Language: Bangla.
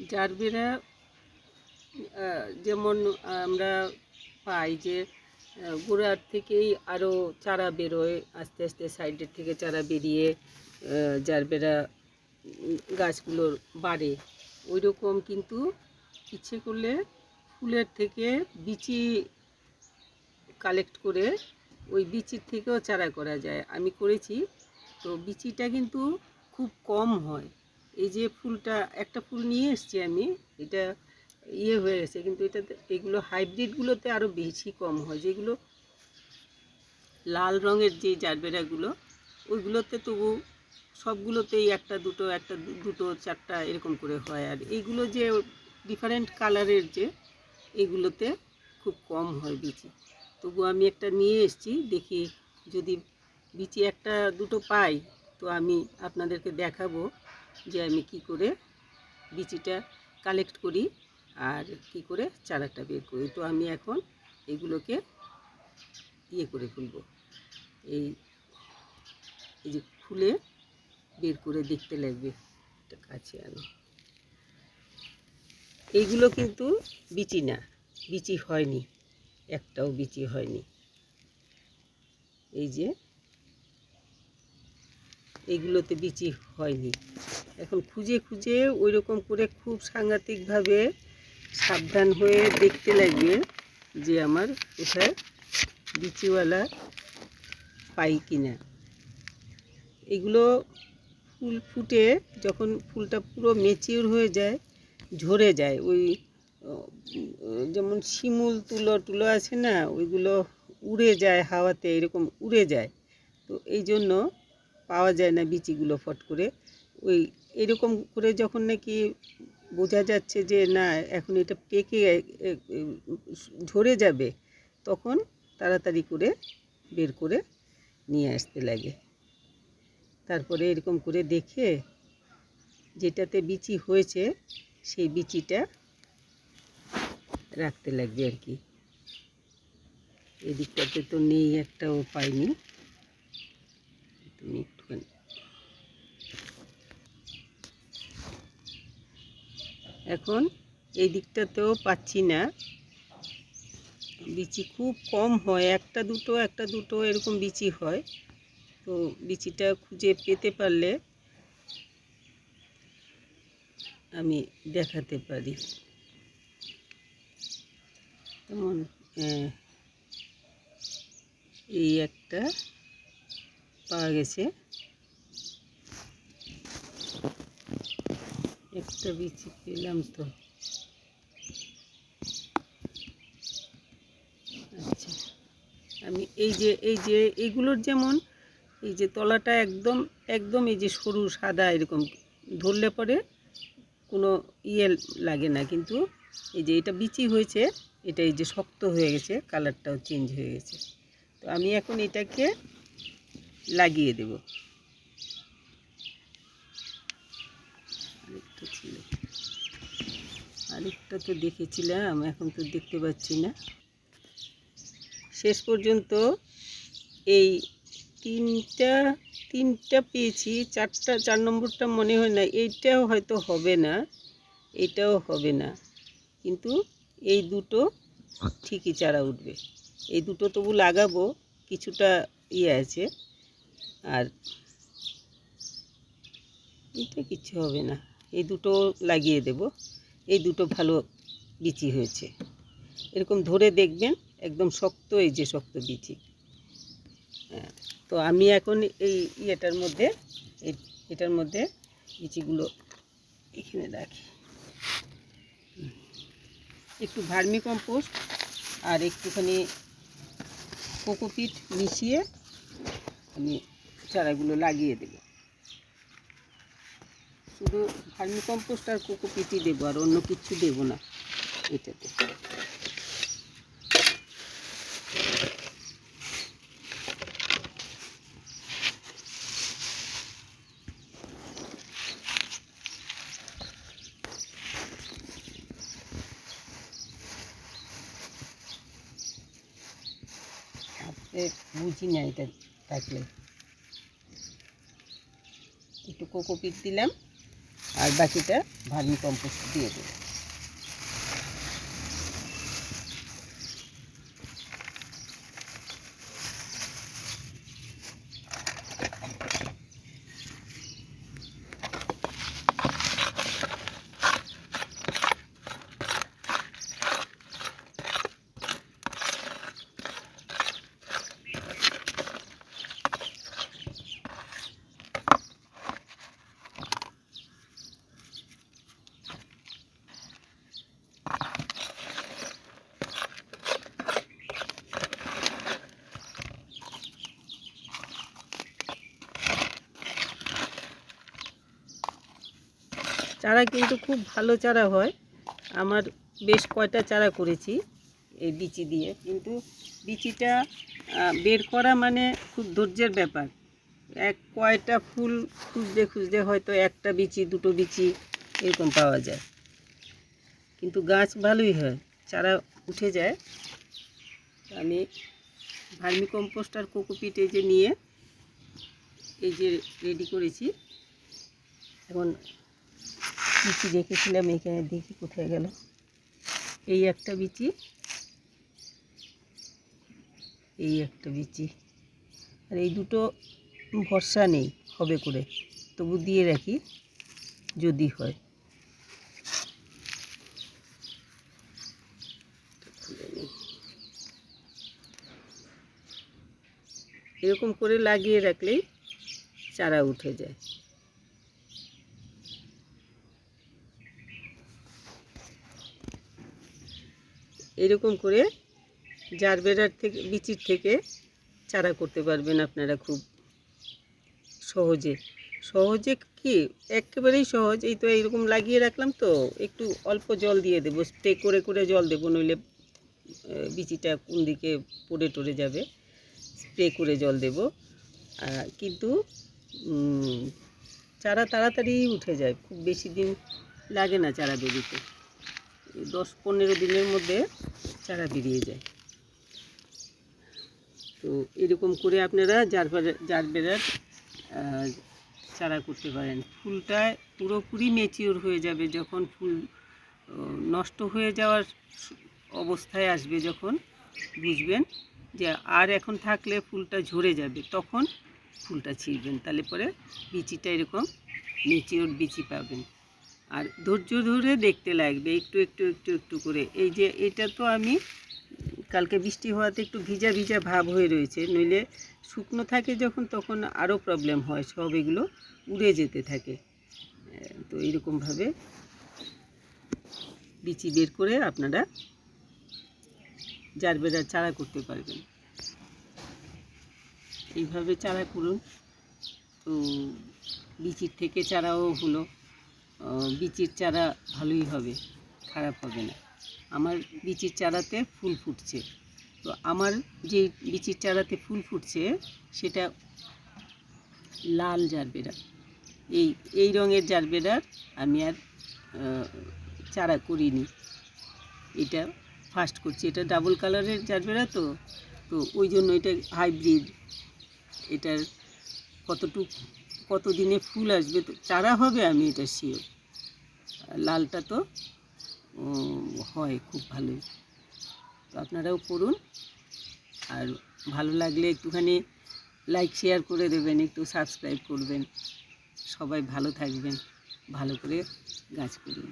জারবেরা যেমন আমরা পাই যে গোড়ার থেকেই আরও চারা বেরোয়, আস্তে আস্তে সাইডের থেকে চারা বেরিয়ে জারবেরা গাছগুলোর বাড়ে। ওই রকম কিন্তু ইচ্ছে করলে ফুলের থেকে বিচি কালেক্ট করে ওই বিচির থেকেও চারা করা যায়। আমি করেছি, তো বিচিটা কিন্তু খুব কম হয়। এই যে ফুলটা, একটা ফুল নিয়ে এসেছি আমি, এটা ইয়ে হয়ে গেছে, কিন্তু এটাতে, এগুলো হাইব্রিডগুলোতে আরও বেশি কম হয়। যেগুলো লাল রঙের যে জারবেরাগুলো, ওইগুলোতে তবু সবগুলোতেই একটা দুটো একটা দুটো, চারটা এরকম করে হয়। আর এইগুলো যে ডিফারেন্ট কালারের যে, এগুলোতে খুব কম হয় বিচি। তবু আমি একটা নিয়ে এসেছি, দেখি যদি বিচি একটা দুটো পাই, তো আমি আপনাদেরকে দেখাবো। যে আমি কি করে বিচিটা কালেক্ট করি আর কি করে চারাটা বের করি। তো আমি এখন এগুলোকে ইয়ে করে ফেলব এই এই যে খুলে বের করে দেখতে লাগবে। কাছে আনো। এইগুলো কিন্তু বিচি না, বিচি হয়নি, একটাও বিচি হয়নি। এই যে এইগুলোতে বিচি হয়নি। এখন খুঁজে খুঁজে ওই রকম করে খুব সাংঘাতিকভাবে সাবধান হয়ে দেখতে লাগবে যে আমার কোথায় বিচিওয়ালা পাই কিনা। এগুলো ফুল ফুটে যখন ফুলটা পুরো মেচিউর হয়ে যায়, ঝরে যায়, ওই যেমন শিমুল তুলো টুলো আছে না, ওইগুলো উড়ে যায় হাওয়াতে, এরকম উড়ে যায়। তো এই জন্য পাওয়া যায় না বিচিগুলো ফট করে। ওই এরকম করে যখন নাকি বোঝা যাচ্ছে যে না, এখন এটা পেকে ঝরে যাবে, তখন তাড়াতাড়ি করে বের করে নিয়ে আসতে লাগে। তারপরে এরকম করে দেখে যেটাতে বিচি হয়েছে, সেই বিচিটা রাখতে লাগবে আর কি। এদিকটাতে তো নেই, একটাও পাইনি। তুমি একটুখানি এখন এই দিকটাতেও পাচ্ছি না। বিচি খুব কম হয়, একটা দুটো একটা দুটো এরকম বিচি হয়। তো বিচিটা খুঁজে পেতে পারলে আমি দেখাতে পারি। যেমন এই একটা পাওয়া গেছে। একটা বিচি পেলাম তো। আচ্ছা আমি এই যে এই যে, এইগুলোর যেমন, এই যে তলাটা একদম একদম এই যে সরু সাদা এরকম, ধরলে পরে কোনো ইয়ে লাগে না, কিন্তু এই যে এটা বিচি হয়েছে, এটা এই যে শক্ত হয়ে গেছে, কালারটাও চেঞ্জ হয়ে গেছে। তো আমি এখন এটাকে লাগিয়ে দেব আরেকটা ছিল আরেকটা তো দেখেছিলাম, এখন তো দেখতে পাচ্ছি না। শেষ পর্যন্ত এই তিনটা তিনটা পেয়েছি, চারটা, চার নম্বরটা মনে হয় না, এইটাও হয়তো হবে না, এটাও হবে না। কিন্তু এই দুটো ঠিকই চারা উঠবে। এই দুটো তবু লাগাবো, কিছুটা ইয়ে আছে, আর এটা কিচ্ছু হবে না। এই দুটো লাগিয়ে দেব। এই দুটো ভালো বিচি হয়েছে। এরকম ধরে দেখবেন একদম শক্ত এই যে শক্ত বিচি। হ্যাঁ, তো আমি এখন এই ইয়েটার মধ্যে এটার মধ্যে বিচিগুলো এখানে রাখি। একটু ভার্মি কম্পোস্ট আর একটুখানি কোকোপিট মিশিয়ে আমি চারাগুলো লাগিয়ে দেব। শুধু ভার্মি কম্পোস্ট আর কোকোপিটই দেবো আর অন্য কিছু দেবো না এটাতে। বুঝি না এটা থাকলে। একটু কোকোপিট দিলাম। আর বাকিটা ভার্মি কম্পোস্ট দিয়ে দেবো। চারা কিন্তু খুব ভালো চারা হয়। আমার বেশ কয়টা চারা করেছি এই বিচি দিয়ে। কিন্তু বিচিটা বের করা মানে খুব ধৈর্যের ব্যাপার। এক কয়টা ফুল খুঁজতে খুঁজতে হয়তো একটা বিচি, দুটো বিচি এরকম পাওয়া যায়। কিন্তু গাছ ভালোই হয়, চারা উঠে যায়। আমি ভার্মি কম্পোস্ট আর কোকোপিট এই যে নিয়ে এই যে রেডি করেছি। এখন বিচি রেখেছিলাম, এখানে দেখি কোথায় গেল। এই একটা বিচি। এই একটা বিচি। আর এই দুটো ভরসা নেই, হবে করে। তবু দিয়ে রাখি, যদি হয়। এরকম করে লাগিয়ে রাখলেই চারা উঠে যায়। এরকম করে জারবেরার থেকে, বিচির থেকে চারা করতে পারবেন আপনারা খুব সহজে। সহজে কি? একেবারেই সহজ। এই তো এইরকম লাগিয়ে রাখলাম তো, একটু অল্প জল দিয়ে দেবো। স্প্রে করে করে জল দেবো, নইলে বিচিটা কোন দিকে পড়ে টরে যাবে, স্প্রে করে জল দেব। কিন্তু চারা তাড়াতাড়ি উঠে যায়। খুব বেশি দিন লাগে না চারা বেরিতে দশ পনেরো দিনের মধ্যে চারা বেরিয়ে যায়। তো এরকম করে আপনারা জারবেরার আহ, চারা করতে পারেন। ফুলটা পুরোপুরি মেচিওর হয়ে যাবে যখন ফুল নষ্ট হয়ে যাওয়ার অবস্থায় আসবে যখন বুঝবেন যে আর এখন থাকলে ফুলটা ঝরে যাবে তখন ফুলটা ছিঁড়বেন। তাহলে পরে বিচিটা এরকম মেচিওর বিচি পাবেন। আর ধৈর্য ধরে দেখতে লাগবে, একটু একটু একটু একটু করে। এই যে এটা তো আমি কালকে বৃষ্টি হওয়াতে একটু ভিজা ভিজা ভাব হয়ে রয়েছে, নইলে শুকনো থাকে যখন, তখন আরও প্রবলেম হয়, সব এগুলো উড়ে যেতে থাকে। তো এরকমভাবে বিচি বের করে আপনারা জারবেরার চারা করতে পারবেন। এইভাবে চারা করুন। তো বিচির থেকে চারাও হলো। বিচির চারা ভালোই হবে, খারাপ হবে না। আমার বিচির চারাতে ফুল ফুটছে। তো আমার যে বিচির চারাতে ফুল ফুটছে, সেটা লাল জারবেরা। এই এই রঙের জারবেরার আমি আর চারা করিনি। এটা ফার্স্ট করছি। এটা ডাবল কালারের জারবেরা তো তো ওই জন্য এটা হাইব্রিড এটার কতটুক কত দিনে ফুল আসবে চারা হবে, আমি এটা শিওর লালটা তো হয় খুব ভালোই তো আপনারাও করুন। আর ভালো লাগলে একটুখানি লাইক শেয়ার করে দেবেন, একটু সাবস্ক্রাইব করবেন। সবাই ভালো থাকবেন। ভালো করে গাছ করুন।